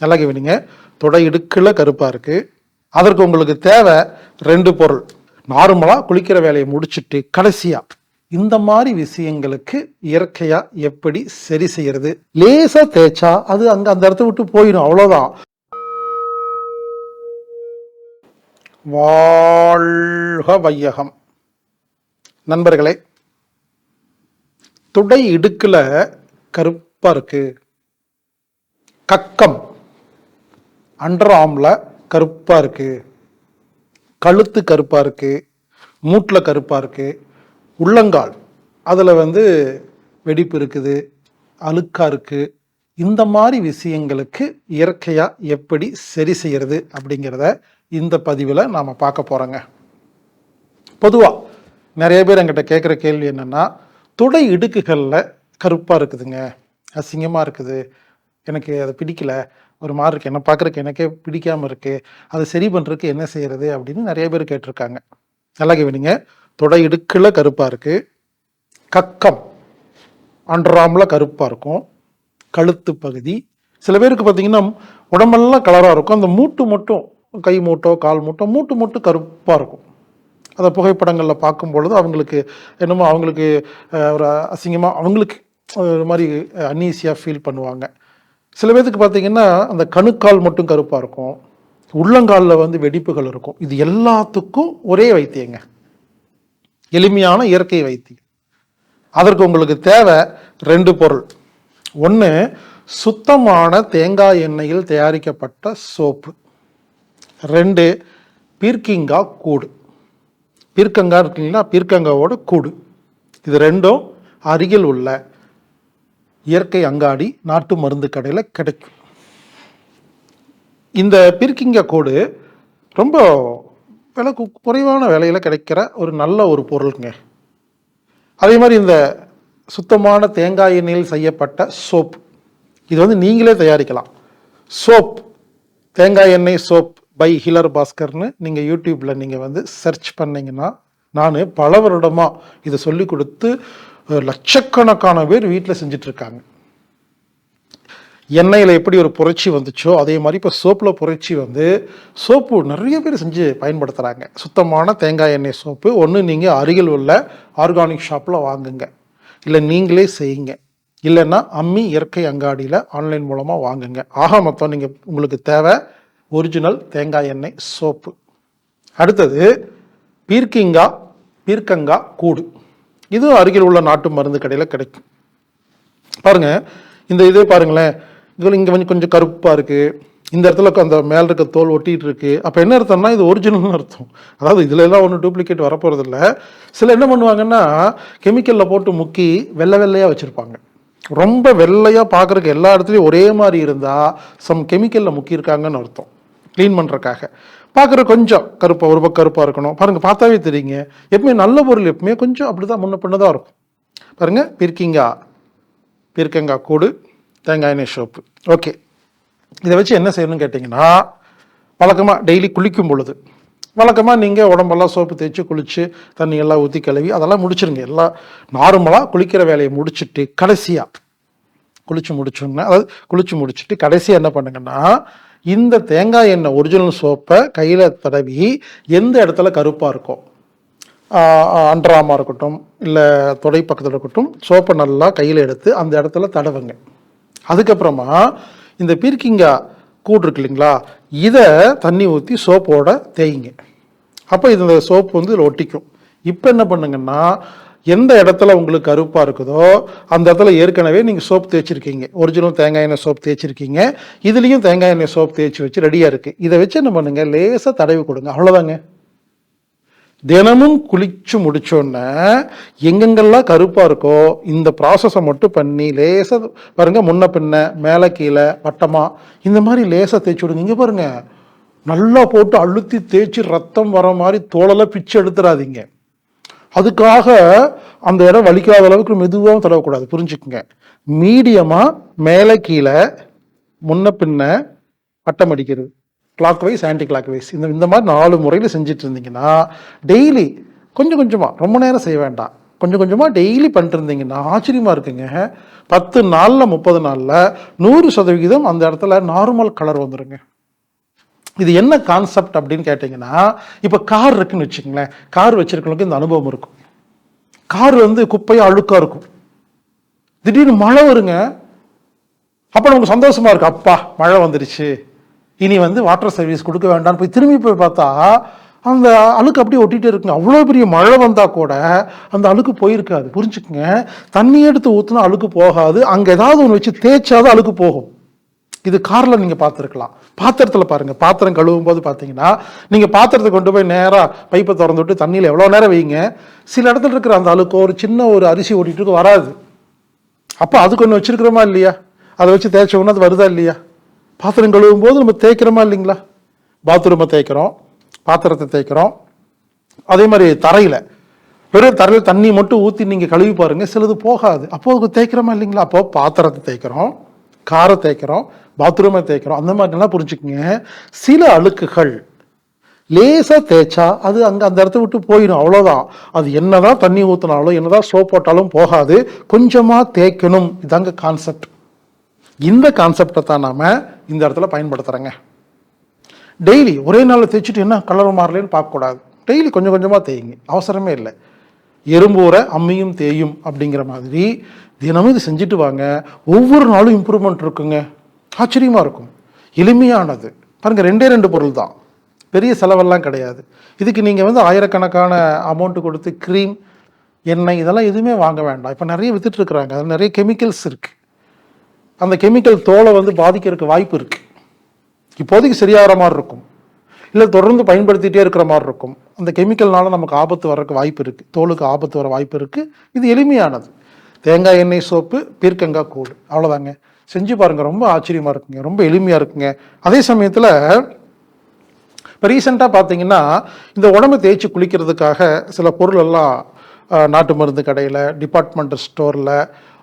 நல்லா கவனிங்க தொடை இடுக்கில் கருப்பாக இருக்குது அதற்கு உங்களுக்கு தேவை ரெண்டு பொருள். நார்மலாக குளிக்கிற வேலையை முடிச்சிட்டு கடைசியாக இந்த மாதிரி விஷயங்களுக்கு இயற்கையாக எப்படி சரி செய்யறது? லேசாக தேய்ச்சா அது அங்கே அந்த இடத்த விட்டு போயிடும். அவ்வளோதான் வாழ்க வையகம். நண்பர்களே துடை இடுக்கில் கருப்பாக இருக்குது கக்கம். அண்டர் ஆர்மில் கருப்பாக இருக்குது கழுத்து கருப்பாக இருக்குது மூட்டில் கருப்பாக இருக்குது உள்ளங்கால் அதில் வந்து வெடிப்பு இருக்குது. அழுக்காக இருக்குது இந்த மாதிரி விஷயங்களுக்கு இயற்கையாக எப்படி சரி செய்கிறது அப்படிங்கிறத இந்த பதிவில் நாம் பார்க்க போகிறோங்க பொதுவாக நிறைய பேர் என்கிட்ட கேட்குற கேள்வி என்னென்னா துடை இடுக்குகளில் கருப்பாக இருக்குதுங்க. அசிங்கமாக இருக்குது. எனக்கு அது பிடிக்கல. ஒரு மாதிரி இருக்கு. என்ன பார்க்குறக்கு எனக்கே பிடிக்காமல் இருக்கு. அதை சரி பண்ணுறதுக்கு என்ன செய்யறது அப்படின்னு நிறைய பேர் கேட்டிருக்காங்க. நல்லா கவனிங்க தொடை இடுக்கில் கருப்பாக இருக்கு. கக்கம். அண்டராமில் கருப்பாக இருக்கும். கழுத்து பகுதி. சில பேருக்கு பார்த்தீங்கன்னா உடம்பெல்லாம் கலராக இருக்கும். அந்த மூட்டு மட்டும் கை மூட்டோ கால் மூட்டோ மூட்டு மட்டும் கருப்பாக இருக்கும். அதை புகைப்படங்களில் பார்க்கும் பொழுது அவங்களுக்கு என்னமோ அவங்களுக்கு ஒரு அசிங்கமாக அவங்களுக்கு ஒரு மாதிரி அன்ஈஸியாக ஃபீல் பண்ணுவாங்க. சில பேர்த்துக்கு பார்த்தீங்கன்னா அந்த கணுக்கால் மட்டும் கருப்பாக இருக்கும். உள்ளங்காலில் வந்து வெடிப்புகள் இருக்கும். இது எல்லாத்துக்கும் ஒரே வைத்தியங்க. எளிமையான இயற்கை வைத்தியம். அதற்கு உங்களுக்கு தேவை ரெண்டு பொருள். ஒன்று சுத்தமான தேங்காய் எண்ணெயில் தயாரிக்கப்பட்ட சோப்பு. ரெண்டு பீர்க்கிங்கா கூடு. பீர்க்கங்கா இருக்குங்களா? பீர்க்கங்காவோட கூடு. இது ரெண்டும் அருகில் உள்ள இயற்கை அங்காடி நாட்டு மருந்து கடையில் கிடைக்கும். இந்த பீர்க்கிங்க கூடு ரொம்ப விலை குறைவான விலையில் கிடைக்கிற ஒரு நல்ல ஒரு பொருளுங்க. அதே மாதிரி இந்த சுத்தமான தேங்காய் எண்ணெயில் செய்யப்பட்ட சோப் இது வந்து நீங்களே தயாரிக்கலாம். சோப் தேங்காய் எண்ணெய் சோப் பை ஹிலர் பாஸ்கர்னு நீங்கள் யூடியூப்பில் நீங்கள் வந்து சர்ச் பண்ணிங்கன்னா நான் பல வருடமாக இதை சொல்லி கொடுத்து லட்சக்கணக்கான பேர் வீட்டில் செஞ்சுட்டு இருக்காங்க எண்ணெயில் எப்படி ஒரு புரட்சி வந்துச்சோ அதே மாதிரி இப்போ சோப்பில் புரட்சி வந்து சோப்பு நிறைய பேர் செஞ்சு பயன்படுத்துகிறாங்க சுத்தமான தேங்காய் எண்ணெய் சோப்பு ஒன்று நீங்கள் அருகில் உள்ள ஆர்கானிக் ஷாப்பில் வாங்குங்க. இல்லை நீங்களே செய்யுங்க. இல்லைன்னா அம்மி இயற்கை அங்காடியில் ஆன்லைன் மூலமாக வாங்குங்க. ஆக மொத்தம் நீங்கள் உங்களுக்கு தேவை ஒரிஜினல் தேங்காய் எண்ணெய் சோப்பு. அடுத்தது பீர்க்கிங்கா பீர்க்கங்கா கூடு. இதுவும் அருகில் உள்ள நாட்டு மருந்து கடையில் கிடைக்கும். பாருங்க இந்த இதே பாருங்களேன். இதில் இங்கே கொஞ்சம் கொஞ்சம் கருப்பாக இருக்குது இந்த இடத்துல அந்த மேலே இருக்க தோல் ஒட்டிகிட்டு இருக்குது அப்போ என்ன அர்த்தம்னா இது ஒரிஜினல்னு அர்த்தம். அதாவது இதில் எல்லாம் ஒன்றும் டூப்ளிகேட் வரப்போகிறது இல்லை சில என்ன பண்ணுவாங்கன்னா கெமிக்கலில் போட்டு முக்கி வெள்ளை வெள்ளையாக வச்சுருப்பாங்க. ரொம்ப வெள்ளையாக பார்க்குறக்கு எல்லா இடத்துலையும் ஒரே மாதிரி இருந்தால் சம் கெமிக்கலில் முக்கியிருக்காங்கன்னு அர்த்தம். க்ளீன் பண்ணுறக்காக பார்க்குற கொஞ்சம் கருப்பாக ஒரு பக்கம் கருப்பாக இருக்கணும். பாருங்கள் பார்த்தாவே தெரியுங்க. எப்பவுமே நல்ல பொருள் எப்பவுமே கொஞ்சம் அப்படி தான் முன்ன பின்ன தான் இருக்கும். பாருங்கள் பிற்கிங்கா பீர்க்கங்காய் கூடு தேங்காய் எண்ணெய் சோப்பு ஓகே. இதை வச்சு என்ன செய்யணும்னு கேட்டிங்கன்னா வழக்கமாக டெய்லி குளிக்கும் பொழுது வழக்கமாக நீங்கள் உடம்பெல்லாம் சோப்பு தேய்ச்சி குளித்து தண்ணி எல்லாம் ஊற்றி கழுவி அதெல்லாம் முடிச்சிருங்க. எல்லாம் நார்மலாக குளிக்கிற வேலையை முடிச்சுட்டு கடைசியாக குளித்து முடிச்சோன்னா அதாவது குளித்து முடிச்சுட்டு கடைசியாக என்ன பண்ணுங்கன்னா இந்த தேங்காய் எண்ணெய் ஒரிஜினல் சோப்பை கையில் தடவி எந்த இடத்துல கருப்பாக இருக்கும் அண்டராமா இருக்கட்டும் இல்லை தொடை பக்கத்தில் இருக்கட்டும் சோப்பை நல்லா கையில் எடுத்து அந்த இடத்துல தடவுங்க. அதுக்கப்புறமா இந்த பீர்க்கிங்கா கூடு இருக்கு இல்லைங்களா இதை தண்ணி ஊற்றி சோப்போட தேய்ங்க. அப்போ இந்த சோப்பு வந்து இதில் ஒட்டிக்கும். இப்போ என்ன பண்ணுங்கன்னா எந்த இடத்துல உங்களுக்கு கருப்பாக இருக்குதோ அந்த இடத்துல ஏற்கனவே நீங்கள் சோப் தேய்ச்சிருக்கீங்க. ஒரிஜினல் தேங்காய் எண்ணெய் சோப் தேய்ச்சிருக்கீங்க. இதுலேயும் தேங்காய் எண்ணெய் சோப் தேய்ச்சி வச்சு ரெடியாக இருக்குது இதை வச்சு என்ன பண்ணுங்க? லேசாக தடவி கொடுங்க. அவ்வளோதாங்க தினமும் குளிச்சு முடிச்சோன்னே எங்கெங்கெல்லாம் கருப்பாக இருக்கோ இந்த ப்ராசஸை மட்டும் பண்ணி லேசாக பாருங்க முன்ன பின்ன மேலே கீழே வட்டமாக இந்த மாதிரி லேசாக தேய்ச்சி விடுங்க. இங்கே பாருங்கள் நல்லா போட்டு அழுத்தி தேய்ச்சி ரத்தம் வர மாதிரி தோலெல்லாம் பிச்சு எடுத்துடாதீங்க அதுக்காக அந்த இடம் வலிக்காத அளவுக்கு மெதுவாகவும் தடவக்கூடாது. புரிஞ்சுக்குங்க. மீடியமாக மேலே கீழே முன்ன பின்ன வட்டம் அடிக்கிறது. Clockwise anticlockwise இந்த இந்த மாதிரி நாலு முறையில் செஞ்சுட்டு இருந்தீங்கன்னா டெய்லி கொஞ்சம் கொஞ்சமாக ரொம்ப நேரம் செய்ய வேண்டாம். கொஞ்சம் கொஞ்சமாக டெய்லி பண்ணிட்டு இருந்தீங்கன்னா ஆச்சரியமாக இருக்குங்க. பத்து நாளில் முப்பது நாளில் நூறு சதவிகிதம் அந்த இடத்துல நார்மல் கலர் வந்துடுங்க இது என்ன கான்செப்ட் அப்படின்னு கேட்டிங்கன்னா இப்போ கார் இருக்குன்னு வச்சுக்கங்களேன். கார் வச்சுருக்கவங்களுக்கு இந்த அனுபவம் இருக்கும். கார் வந்து குப்பையாக அழுக்காக இருக்கும். திடீர்னு மழை வருங்க. அப்போ நமக்கு சந்தோஷமாக இருக்கு அப்பா மழை வந்துருச்சு. இனி வந்து வாட்டர் சர்வீஸ் கொடுக்க வேண்டாம்னு போய் திரும்பி போய் பார்த்தா அந்த அழுக்கு அப்படியே ஒட்டிகிட்டே இருக்குங்க. அவ்வளோ பெரிய மழை வந்தால் கூட அந்த அழுக்கு போயிருக்காது. புரிஞ்சுக்குங்க. தண்ணி எடுத்து ஊற்றினா அழுக்கு போகாது. அங்கே ஏதாவது ஒன்று வச்சு தேய்ச்சாதான் அழுக்கு போகும். இது காரில் நீங்கள் பார்த்துருக்கலாம். பாத்திரத்தில் பாருங்கள் பாத்திரம் கழுவும் போது பார்த்தீங்கன்னா நீங்கள் பாத்திரத்தை கொண்டு போய் நேராக பைப்பை திறந்து விட்டு தண்ணியில் எவ்வளோ நேரம் வைங்க. சில இடத்துல இருக்கிற அந்த அளவுக்கு ஒரு சின்ன ஒரு அரிசி ஓட்டிட்டு வராது. அப்போ அதுக்கு ஒன்று வச்சிருக்கிறோமா இல்லையா? அதை வச்சு தேய்ச்ச உடனே அது வருதா இல்லையா? பாத்திரம் கழுவும் போது நம்ம தேய்க்கிறோமா இல்லைங்களா? பாத்ரூமை தேய்க்கிறோம் பாத்திரத்தை தேய்க்கிறோம். அதே மாதிரி தரையில் வெறும் தரையில் தண்ணி மட்டும் ஊற்றி நீங்கள் கழுவி பாருங்கள் சிலது போகாது. அப்போ அதுக்கு தேய்க்கிறோமா இல்லைங்களா? அப்போ பாத்திரத்தை தேய்க்கிறோம். காரை தேய்க்கிறோம் பாத்ரூமை தேய்க்கிறோம் அந்த மாதிரிலாம் புரிஞ்சுக்கங்க. சில அழுக்குகள் லேசாக தேய்ச்சா அது அங்கே அந்த இடத்த விட்டு போயிடும் அவ்வளோதான் அது என்னதான் தண்ணி ஊத்தினாலும் என்னதான் சோப் போட்டாலும் போகாது. கொஞ்சமாக தேய்க்கணும். இதாங்க கான்செப்ட் இந்த கான்செப்டை தான் நாம் இந்த இடத்துல பயன்படுத்துகிறோங்க டெய்லி ஒரே நாளில் தேய்ச்சிட்டு என்ன கலர் மாறலன்னு பார்க்கக்கூடாது. டெய்லி கொஞ்சம் கொஞ்சமாக தேயுங்க. அவசரமே இல்லை. எறும்பூர அம்மியும் தேயும் அப்படிங்கிற மாதிரி தினமும் இது செஞ்சுட்டு வாங்க. ஒவ்வொரு நாளும் இம்ப்ரூவ்மெண்ட் இருக்குங்க. ஆச்சரியமாக இருக்கும். எளிமையானது. பாருங்கள் ரெண்டே ரெண்டு பொருள் தான். பெரிய செலவெல்லாம் கிடையாது. இதுக்கு நீங்கள் வந்து ஆயிரக்கணக்கான அமௌண்ட்டு கொடுத்து க்ரீம் எண்ணெய் இதெல்லாம் எதுவுமே வாங்க வேண்டாம். இப்போ நிறைய வித்துட்ருக்குறாங்க அதில் நிறைய கெமிக்கல்ஸ் இருக்குது அந்த கெமிக்கல் தோலை வந்து பாதிக்கிறதுக்கு வாய்ப்பு இருக்குது இப்போதைக்கு சரியாகிற மாதிரி இருக்கும். இல்லை தொடர்ந்து பயன்படுத்திகிட்டே இருக்கிற மாதிரி இருக்கும். அந்த கெமிக்கல்னால நமக்கு ஆபத்து வர்றதுக்கு வாய்ப்பு இருக்குது தோலுக்கு ஆபத்து வர வாய்ப்பு இருக்குது இது எளிமையானது. தேங்காய் எண்ணெய் சோப்பு பீர்க்கங்காய் கூடு அவ்வளோதாங்க செஞ்சு பாருங்கள் ரொம்ப ஆச்சரியமாக இருக்குங்க. ரொம்ப எளிமையாக இருக்குங்க. அதே சமயத்தில் இப்போ ரீசெண்டாக பார்த்தீங்கன்னா இந்த உடம்பை தேய்ச்சி குளிக்கிறதுக்காக சில பொருள் எல்லாம் நாட்டு மருந்து கடையில் டிபார்ட்மெண்டல் ஸ்டோரில்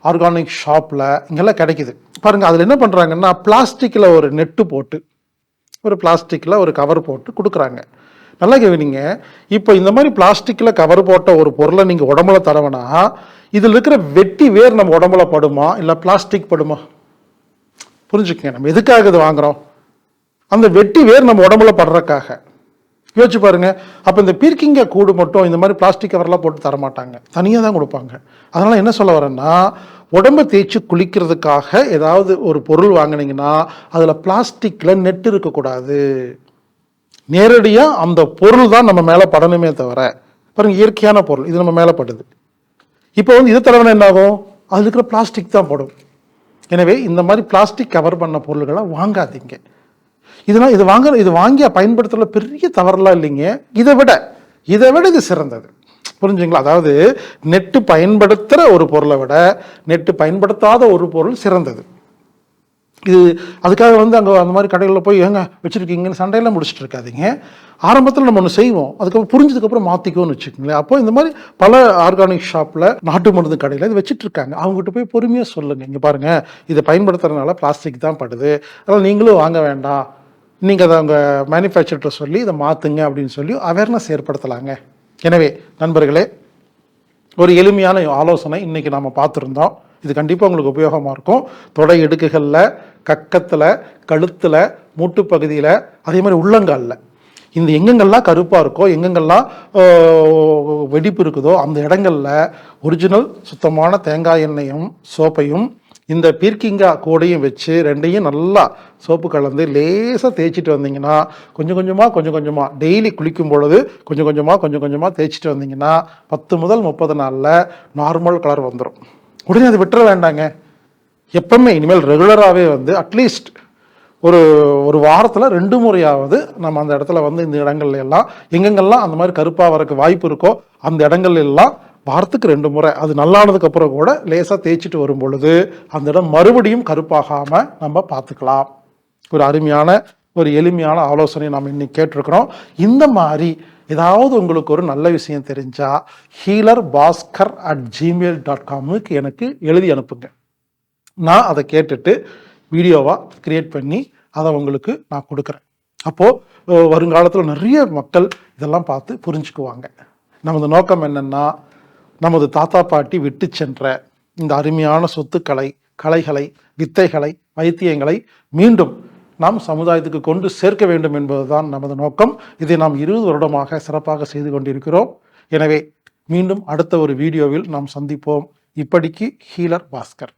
ஆர்கானிக் ஷாப்பில் இங்கெல்லாம் கிடைக்குது. பாருங்கள் அதில் என்ன பண்ணுறாங்கன்னா பிளாஸ்டிக்கில் ஒரு நெட்டு போட்டு ஒரு பிளாஸ்டிக்கில் ஒரு கவர் போட்டு கொடுக்குறாங்க. நல்லா கேவினிங்க இப்போ இந்த மாதிரி பிளாஸ்டிக்கில் கவர் போட்ட ஒரு பொருளை நீங்கள் உடம்புல தரவனா இதில் இருக்கிற வெட்டி வேர் நம்ம உடம்புல படுமா? இல்லை பிளாஸ்டிக் படுமா? புரிஞ்சுக்கங்க. நம்ம எதுக்காக இது வாங்குறோம்? அந்த வெட்டி வேர் நம்ம உடம்புல படுறக்காக யோசிச்சு பாருங்கள் அப்போ இந்த பீர்க்கிங்க கூடு மட்டும் இந்த மாதிரி பிளாஸ்டிக் கவர்லாம் போட்டு தரமாட்டாங்க. தனியாக தான் கொடுப்பாங்க. அதனால் என்ன சொல்ல வரேன்னா உடம்பை தேய்ச்சி குளிக்கிறதுக்காக ஏதாவது ஒரு பொருள் வாங்குனீங்கன்னா அதில் பிளாஸ்டிக்கில் நெட் இருக்கக்கூடாது நேரடியாக அந்த பொருள் தான் நம்ம மேலே படணுமே தவிர பாருங்க இயற்கையான பொருள் இது நம்ம மேலே படுது. இப்போ வந்து இது தடவை என்ன ஆகும்? அதில் இருக்கிற பிளாஸ்டிக் தான் படும். எனவே இந்த மாதிரி பிளாஸ்டிக் கவர் பண்ண பொருள்களை வாங்காதீங்க. இதெல்லாம் இது வாங்க இது வாங்கி பயன்படுத்துகிற பெரிய தவறெல்லாம் இல்லைங்க. இதை விட இதை விட இது சிறந்தது. புரிஞ்சுங்களா? அதாவது நெட்டு பயன்படுத்துகிற ஒரு பொருளை விட நெட்டு பயன்படுத்தாத ஒரு பொருள் சிறந்தது. இது அதுக்காக வந்து அங்கே அந்த மாதிரி கடைகளில் போய் ஏங்க வச்சுருக்கீங்கன்னு சண்டையெல்லாம் முடிச்சுட்டு இருக்காதீங்க ஆரம்பத்தில் நம்ம ஒன்று செய்வோம். அதுக்கப்புறம் புரிஞ்சதுக்கப்புறம் மாற்றிக்கோன்னு வச்சுக்கோங்களேன். அப்போ இந்த மாதிரி பல ஆர்கானிக் ஷாப்பில் நாட்டு மருந்து கடையில் இது வச்சுட்டு இருக்காங்க அவங்ககிட்ட போய் பொறுமையாக சொல்லுங்கள் இங்கே பாருங்கள் இதை பயன்படுத்துறதுனால பிளாஸ்டிக் தான் படுது. அதனால் நீங்களும் வாங்க வேண்டாம். நீங்கள் அதை அவங்க மேனுஃபேக்சர்கிட்ட சொல்லி இதை மாற்றுங்க அப்படின்னு சொல்லி அவேர்னஸ் ஏற்படுத்தலாங்க. எனவே நண்பர்களே ஒரு எளிமையான ஆலோசனை இன்றைக்கி நாம் பார்த்துருந்தோம். இது கண்டிப்பாக உங்களுக்கு உபயோகமாக இருக்கும். தொடை இடுக்குகளில் கக்கத்தில் கழுத்தில் மூட்டுப்பகுதியில் அதே மாதிரி உள்ளங்காலில். இந்த எங்கெங்கெல்லாம் கருப்பாக இருக்கோ எங்கெங்கெல்லாம் வெடிப்பு இருக்குதோ அந்த இடங்கள்ல ஒரிஜினல் சுத்தமான தேங்காய் எண்ணெயும் சோப்பையும் இந்த பீர்க்கிங்கா கூடையும் வச்சு ரெண்டையும் நல்லா சோப்பு கலந்து லேசாக தேய்ச்சிட்டு வந்தீங்கன்னா கொஞ்சம் கொஞ்சமாக கொஞ்சம் கொஞ்சமாக டெய்லி குளிக்கும் பொழுது கொஞ்சம் கொஞ்சமாக கொஞ்சம் கொஞ்சமாக தேய்ச்சிட்டு வந்தீங்கன்னா பத்து முதல் முப்பது நாளில் நார்மல் கலர் வந்துடும் உடனே அதை விட்டுற வேண்டாங்க. எப்பவுமே இனிமேல் ரெகுலராகவே வந்து அட்லீஸ்ட் ஒரு ஒரு வாரத்தில் ரெண்டு முறையாவது நம்ம அந்த இடத்துல வந்து இந்த இடங்கள்ல எல்லாம் எங்கெங்கெல்லாம் அந்த மாதிரி கருப்பாக வரக்கு வாய்ப்பு இருக்கோ அந்த இடங்கள்ல எல்லாம் வாரத்துக்கு ரெண்டு முறை அது நல்லானதுக்கு அப்புறம் கூட லேசாக தேய்ச்சிட்டு வரும் பொழுது அந்த இடம் மறுபடியும் கருப்பாகாமல் நம்ம பார்த்துக்கலாம். ஒரு அருமையான ஒரு எளிமையான ஆலோசனை நம்ம இன்னைக்கு கேட்டிருக்கிறோம். இந்த மாதிரி ஏதாவது உங்களுக்கு ஒரு நல்ல விஷயம் தெரிஞ்சா healer Baskar at Gmail dot காமுக்கு எனக்கு எழுதி அனுப்புங்க. நான் அதை கேட்டுட்டு வீடியோவாக கிரியேட் பண்ணி அதை உங்களுக்கு நான் கொடுக்குறேன். அப்போது வருங்காலத்தில் நிறைய மக்கள் இதெல்லாம் பார்த்து புரிஞ்சுக்குவாங்க. நமது நோக்கம் என்னென்னா நமது தாத்தா பாட்டி விட்டு சென்ற இந்த அருமையான சொத்துக்களை கலைகளை வித்தைகளை வைத்தியங்களை மீண்டும் நாம் சமுதாயத்துக்கு கொண்டு சேர்க்க வேண்டும் என்பதுதான் நமது நோக்கம். இதை நாம் இருபது வருடமாக சிறப்பாக செய்து கொண்டிருக்கிறோம். எனவே மீண்டும் அடுத்த ஒரு வீடியோவில் நாம் சந்திப்போம். இப்படிக்கு ஹீலர் பாஸ்கர்.